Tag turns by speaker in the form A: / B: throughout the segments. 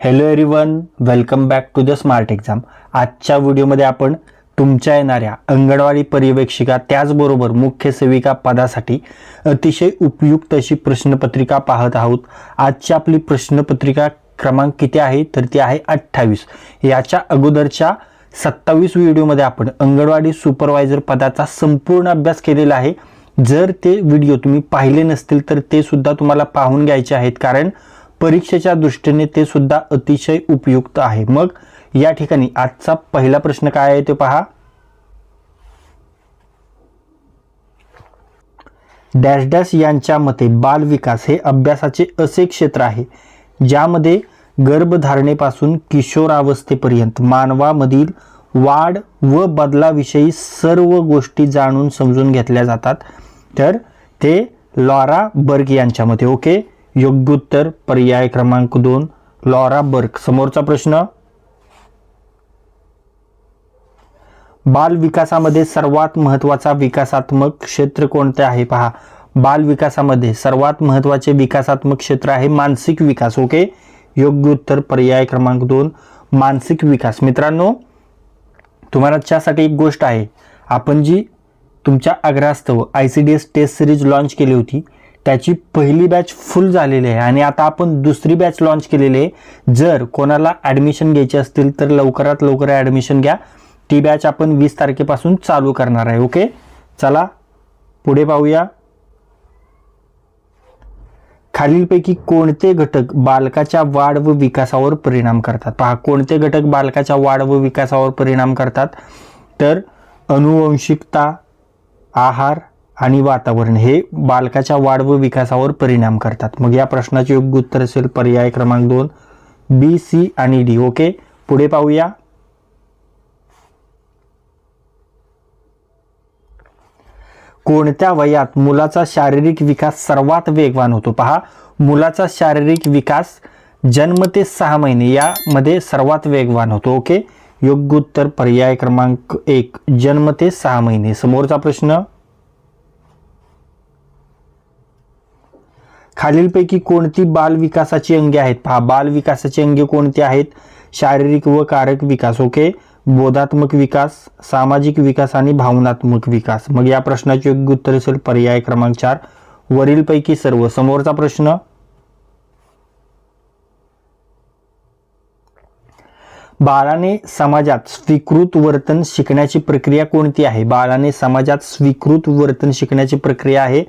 A: Hello everyone welcome back to the smart exam आजच्या व्हिडिओमध्ये आपण तुमच्या येणाऱ्या अंगणवाडी पर्यवेक्षिका त्याचबरोबर मुख्य सेविका पदासाठी अतिशय उपयुक्त अशी प्रश्नपत्रिका पाहत आहोत. आजची आपली प्रश्नपत्रिका क्रमांक किती आहे? तर ती आहे अठ्ठावीस. याच्या अगोदरच्या सत्तावीस व्हिडिओमध्ये आपण अंगणवाडी सुपरवायझर पदाचा संपूर्ण अभ्यास केलेला आहे. जर ते व्हिडिओ तुम्ही पाहिले नसतील तर ते सुद्धा तुम्हाला पाहून घ्यायचे आहेत. कारण परीक्षेच्या दृष्टीने ते सुद्धा अतिशय उपयुक्त आहे. मग या ठिकाणी आजचा पहिला प्रश्न काय आहे ते पहा. डॅश डॅश यांच्या मते बालविकास हे अभ्यासाचे असे क्षेत्र आहे ज्यामध्ये गर्भधारणेपासून किशोरावस्थेपर्यंत मानवामधील वाढ व बदलाविषयी सर्व गोष्टी जाणून समजून घेतल्या जातात. तर ते लॉरा बर्ग यांच्या मते ओके? योग्य उत्तर पर्याय क्रमांक दोन. लॉरा बर्क समोरचा प्रश्न. बाल विकासामध्ये सर्वात महत्त्वाचा विकासात्मक क्षेत्र कोणते आहे? पहा. बाल विकासामध्ये सर्वात महत्त्वाचे विकासात्मक क्षेत्र आहे मानसिक विकास ओके? योग्य उत्तर पर्याय क्रमांक दोन मानसिक विकास. मित्रांनो तुम्हाला त्यासाठी एक गोष्ट आहे. आपण जी तुमच्या आग्रहास्तव I C D S test series launch केली होती त्याची पहिली बॅच फुल झालेली आहे. आणि आता आपण दुसरी बॅच लॉन्च केलेली आहे. जर कोणाला ॲडमिशन घ्यायची असतील तर लवकरात लवकर ॲडमिशन घ्या. ती बॅच आपण वीस तारखेपासून चालू करणार आहे ओके चला पुढे पाहूया. खालीलपैकी कोणते घटक बालकाच्या वाढ व विकासावर परिणाम करतात? पहा कोणते घटक बालकाच्या वाढ व विकासावर परिणाम करतात? तर अनुवंशिकता आहार आणि वातावरण हे बालकाच्या वाढ व विकासावर परिणाम करतात. मग या प्रश्नाचे योग्य उत्तर असेल पर्याय क्रमांक दोन बी सी आणि डी ओके पुढे पाहूया. कोणत्या वयात मुलाचा शारीरिक विकास सर्वात वेगवान होतो? पहा मुलाचा शारीरिक विकास जन्म ते सहा महिने यामध्ये सर्वात वेगवान होतो. ओके योग्य उत्तर पर्याय क्रमांक एक जन्म ते सहा महिने. समोरचा प्रश्न? खालीलपैकी कोणती बाल विकासाची अंगे आहेत? पहा बाल विकासाची अंगे कोणती आहेत? शारीरिक व कारक विकास ओके? बोधात्मक विकास सामाजिक विकास आणि भावनात्मक विकास. मग या प्रश्नाचे योग्य उत्तर असेल पर्याय क्रमांक चार. वरीलपैकी सर्व. समोरचा प्रश्न. बाळाने समाजात स्वीकृत वर्तन शिकण्याची प्रक्रिया कोणती आहे? बाळाने समाजात स्वीकृत वर्तन शिकण्याची प्रक्रिया आहे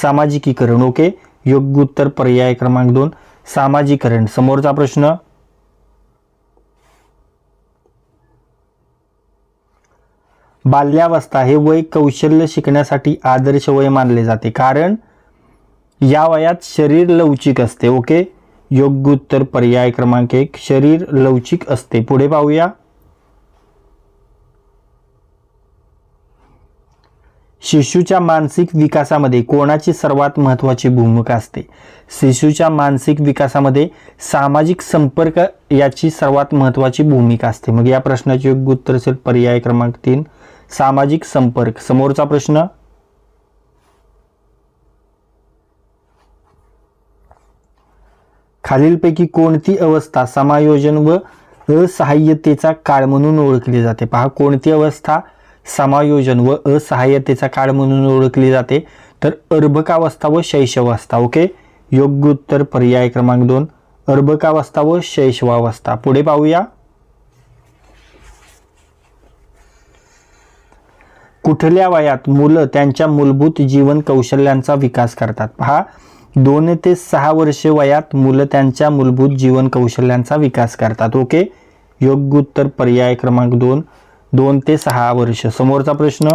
A: सामाजिकीकरण ओके? योग्य उत्तर पर्याय क्रमांक दोन सामाजिकरण. समोरचा प्रश्न. बाल्यावस्था हे वय कौशल्य शिकण्यासाठी आदर्श वय मानले जाते. कारण या वयात शरीर लवचिक असते. ओके? योग्य उत्तर पर्याय क्रमांक एक शरीर लवचिक असते. पुढे पाहूया. शिशूच्या मानसिक विकासामध्ये कोणाची सर्वात महत्त्वाची भूमिका असते? शिशूच्या मानसिक विकासामध्ये सामाजिक संपर्क याची सर्वात महत्त्वाची भूमिका असते. मग या प्रश्नाचे योग्य उत्तर असेल पर्याय क्रमांक तीन. सामाजिक संपर्क. समोरचा प्रश्न? खालीलपैकी कोणती अवस्था समायोजन व असहाय्यतेचा काळ म्हणून ओळखली जाते? पहा कोणती अवस्था समायोजन व असहाय्यतेचा काळ म्हणून ओळखली जाते. तर अर्भकावस्था व शैशवावस्था ओके? योग्य उत्तर पर्याय क्रमांक दोन. अर्भकावस्था व शैशवावस्था. पुढे पाहूया. कुठल्या वयात मुलं त्यांच्या मूलभूत जीवन कौशल्यांचा विकास करतात? पहा. दोन ते सहा वर्षे वयात मुलं त्यांच्या मूलभूत जीवन कौशल्यांचा विकास करतात ओके? योग्य उत्तर पर्याय क्रमांक दोन. दोन ते सहा वर्ष. समोरचा प्रश्न?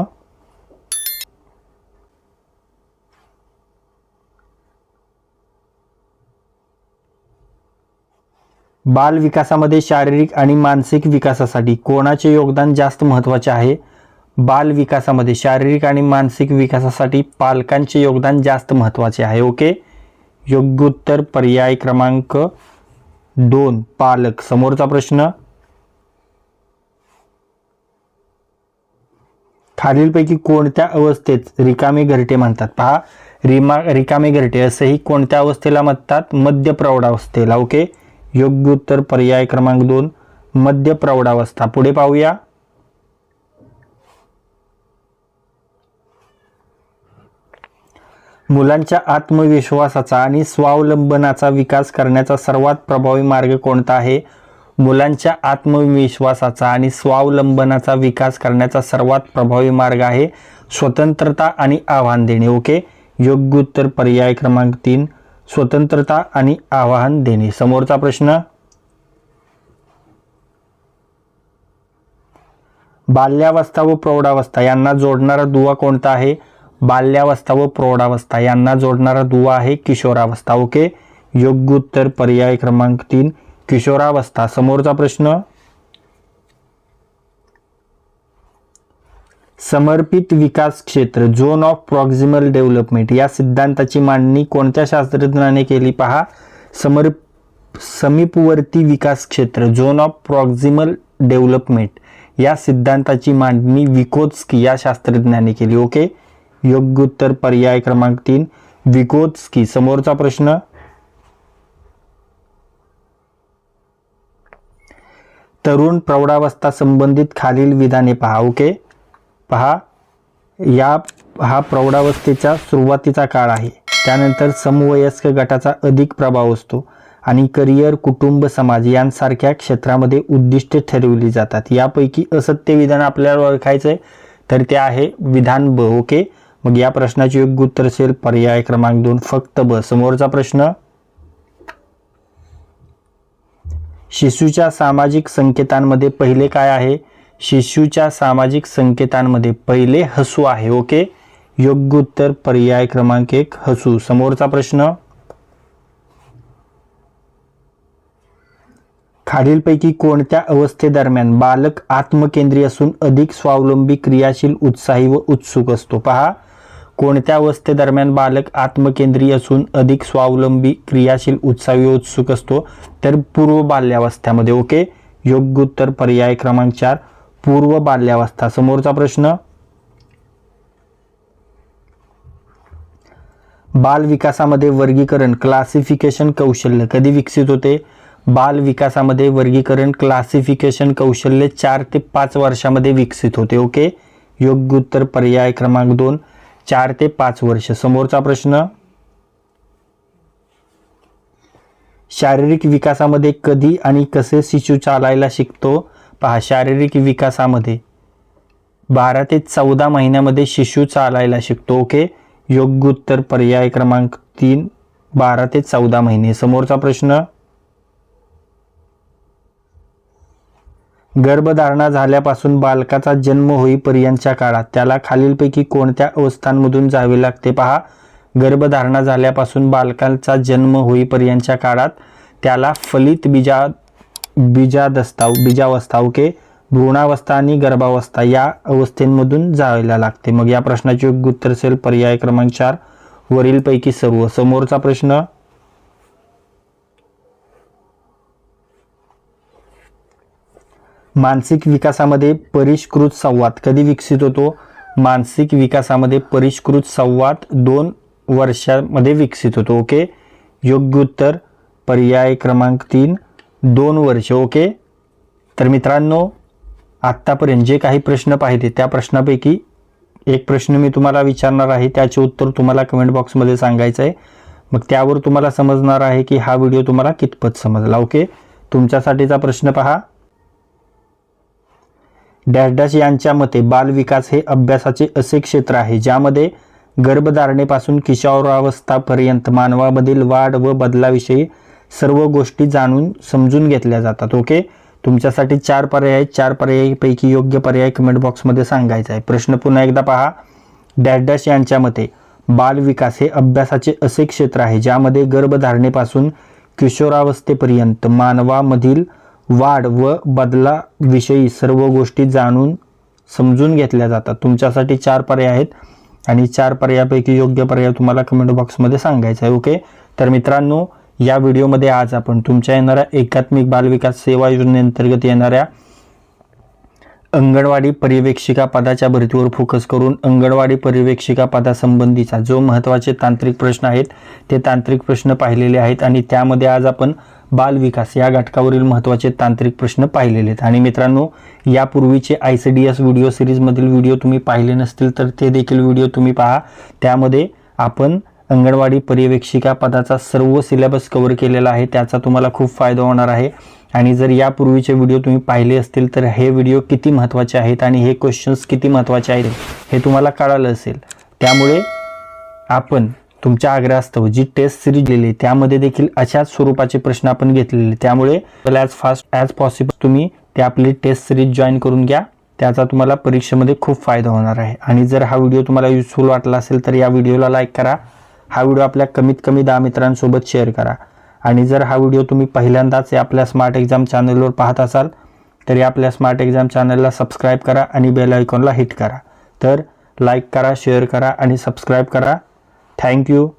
A: बाल विकासामध्ये शारीरिक आणि मानसिक विकासासाठी कोणाचे योगदान जास्त महत्त्वाचे आहे? बाल विकासामध्ये शारीरिक आणि मानसिक विकासासाठी पालकांचे योगदान जास्त महत्त्वाचे आहे. ओके? योग्य उत्तर पर्याय क्रमांक दोन पालक. समोरचा प्रश्न? खालीलपैकी कोणत्या अवस्थेत रिकामे घरटे म्हणतात? पहा रिमा रिकामे घरटे असेही कोणत्या अवस्थेला म्हणतात? मध्य प्रौढावस्थेला. ओके? योग्य उत्तर पर्याय क्रमांक दोन मध्य प्रौढावस्था. पुढे पाहूया. मुलांच्या आत्मविश्वासाचा आणि स्वावलंबनाचा विकास करण्याचा सर्वात प्रभावी मार्ग कोणता आहे? मुलांच्या आत्मविश्वासाचा आणि स्वावलंबनाचा विकास करण्याचा सर्वात प्रभावी मार्ग आहे स्वतंत्रता आणि आव्हान देणे ओके? योग्य उत्तर पर्याय क्रमांक तीन स्वतंत्रता आणि आव्हान देणे. समोरचा प्रश्न. बाल्यावस्था व प्रौढावस्था यांना जोडणारा दुवा कोणता आहे? बाल्यावस्था व प्रौढावस्था यांना जोडणारा दुवा आहे किशोरावस्था ओके? योग्य उत्तर पर्याय क्रमांक तीन किशोरावस्था समोरचा प्रश्न? समर्पित विकास क्षेत्र झोन ऑफ प्रॉक्झिमल डेव्हलपमेंट या सिद्धांताची मांडणी कोणत्या शास्त्रज्ञाने केली? पहा. समर समीपवर्ती विकास क्षेत्र झोन ऑफ प्रॉक्झिमल डेव्हलपमेंट या सिद्धांताची मांडणी विकोत्स्की या शास्त्रज्ञाने केली. ओके? योग्य उत्तर पर्याय क्रमांक तीन. विकोत्स्की समोरचा प्रश्न? तरुण प्रौढावस्था संबंधित खालील विधाने पहा ओके? पहा या हा प्रौढावस्थेचा सुरुवातीचा काळ आहे. त्यानंतर समवयस्क गटाचा अधिक प्रभाव असतो आणि करिअर कुटुंब समाज यांसारख्या क्षेत्रामध्ये उद्दिष्टे ठरवली जातात. यापैकी असत्य विधान आपल्याला ओळखायचं आहे तर ते आहे विधान ब ओके? मग या प्रश्नाचे योग्य उत्तर असेल पर्याय क्रमांक दोन फक्त ब. समोरचा प्रश्न. शिशूच्या सामाजिक संकेतांमध्ये पहिले काय आहे? शिशूच्या सामाजिक संकेतांमध्ये पहिले हसू आहे ओके? योग्य उत्तर पर्याय क्रमांक एक हसू. समोरचा प्रश्न. खालीलपैकी कोणत्या अवस्थेदरम्यान बालक आत्मकेंद्री असून अधिक स्वावलंबी क्रियाशील उत्साही व उत्सुक असतो? पहा. कोणत्या अवस्थेदरम्यान बालक आत्मकेंद्रीय असून अधिक स्वावलंबी क्रियाशील उत्साही उत्सुक असतो तर पूर्व बाल्यावस्थेमध्ये ओके? योग्य उत्तर पर्याय क्रमांक चार पूर्व बाल्यावस्था. समोरचा प्रश्न. बाल विकासामध्ये वर्गीकरण क्लासिफिकेशन कौशल्य कधी विकसित होते? बाल विकासामध्ये वर्गीकरण क्लासिफिकेशन कौशल्य चार ते पाच वर्षामध्ये विकसित होते ओके? योग्य उत्तर पर्याय क्रमांक दोन चार ते पाच वर्ष. समोरचा प्रश्न शारीरिक विकासामध्ये कधी आणि कसे शिशु चालायला शिकतो? पहा शारीरिक विकासामध्ये बारा ते चौदा महिन्यामध्ये शिशु चालायला शिकतो ओके? योग्य उत्तर पर्याय क्रमांक तीन बारा ते चौदा महिने. समोरचा प्रश्न गर्भधारणा झाल्यापासून बालकाचा जन्म होईपर्यंतच्या काळात त्याला खालीलपैकी कोणत्या अवस्थांमधून जावे लागते पहा. गर्भधारणा झाल्यापासून बालकाचा जन्म होईपर्यंतच्या काळात त्याला फलित बीजा बीजादस्ताव बीजावस्था ओके भ्रूणावस्था आणि गर्भावस्था या अवस्थेंमधून जायला लागते. मग या प्रश्नाचे योग्य उत्तर असेल पर्याय क्रमांक चार. वरीलपैकी सर्व. समोरचा प्रश्न मानसिक विकासामध्ये परिष्कृत संवाद. कधी विकसित होतो? मानसिक विकासामध्ये परिष्कृत संवाद दोन वर्षामध्ये विकसित होतो ओके? योग्य उत्तर पर्याय क्रमांक तीन दोन वर्ष ओके? तर मित्रांनो आत्तापर्यंत जे काही प्रश्न पाहिले त्या प्रश्नापैकी एक प्रश्न मी तुम्हाला विचारणार आहे त्याचे उत्तर तुम्हाला कमेंट बॉक्समध्ये सांगायचं आहे. मग त्यावर तुम्हाला समजणार आहे की हा व्हिडिओ तुम्हाला कितपत समजला ओके? तुमच्यासाठीचा प्रश्न पहा. डॅश डॅश यांच्या मते बालविकास हे अभ्यासाचे असे क्षेत्र आहे ज्यामध्ये गर्भधारणेपासून किशोरावस्थापर्यंत मानवामधील वाढ व बदलाविषयी सर्व गोष्टी जाणून समजून घेतल्या जातात. ओके? तुमच्यासाठी चार पर्याय चार पर्यायपैकी योग्य पर्याय कमेंट बॉक्समध्ये सांगायचा आहे. प्रश्न पुन्हा एकदा पहा. डॅश डॅश यांच्या मते बालविकास हे अभ्यासाचे असे क्षेत्र आहे ज्यामध्ये गर्भधारणेपासून किशोरावस्थेपर्यंत मानवामधील वाढ व बदलाविषयी सर्व गोष्टी जाणून समजून घेतल्या जातात. तुमच्यासाठी चार पर्याय आहेत आणि चार पर्यायापैकी योग्य पर्याय तुम्हाला कमेंट बॉक्समध्ये सांगायचा आहे ओके तर मित्रांनो या व्हिडिओमध्ये आज आपण तुमच्या येणाऱ्या एकात्मिक बालविकास सेवा योजनेअंतर्गत येणाऱ्या अंगणवाडी पर्यवेक्षिका पदाच्या भरतीवर फोकस करून अंगणवाडी पर्यवेक्षिका पदासंबंधीचा जो महत्त्वाचे तांत्रिक प्रश्न आहेत ते तांत्रिक प्रश्न पाहिलेले आहेत आणि त्यामध्ये आज आपण बाल विकास या घटकावरील महत्त्वाचे तांत्रिक प्रश्न पाहिलेले आहेत आणि मित्रांनो यापूर्वीचे I C D S video सिरीजमधील video तुम्ही पाहिले नसतील तर ते देखील व्हिडिओ तुम्ही पहा. त्यामध्ये आपण अंगणवाडी पर्यवेक्षिका पदाचा सर्व सिलेबस कव्हर केलेला आहे त्याचा तुम्हाला खूप फायदा होणार आहे. आणि जर यापूर्वीचे व्हिडिओ तुम्ही पाहिले असतील तर हे व्हिडिओ किती महत्त्वाचे आहेत आणि हे क्वेश्चन्स किती महत्त्वाचे आहेत हे तुम्हाला कळालं असेल. त्यामुळे आपण तुमच्या आग्रहास्तव जी टेस्ट सिरीज लिहिली त्यामध्ये देखील अशाच स्वरूपाचे प्रश्न आपण घेतलेले त्यामुळे ॲज फास्ट ॲज पॉसिबल तुम्ही ते आपली टेस्ट सिरीज जॉईन करून घ्या. त्याचा तुम्हाला परीक्षेमध्ये खूप फायदा होणार आहे. आणि जर हा व्हिडिओ तुम्हाला युजफुल वाटला असेल तर या व्हिडिओला लाईक करा. हा व्हिडिओ आपल्या कमीत कमी दहा मित्रांसोबत शेअर करा. आणि जर हा व्हिडिओ तुम्ही पहिल्यांदाच या आपल्या स्मार्ट एक्झाम चॅनलवर पाहत असाल तर या आपल्या स्मार्ट एक्झाम चॅनलला सबस्क्राईब करा आणि बेल आयकॉनला हिट करा. तर लाईक करा शेअर करा आणि सबस्क्राईब करा. Thank you.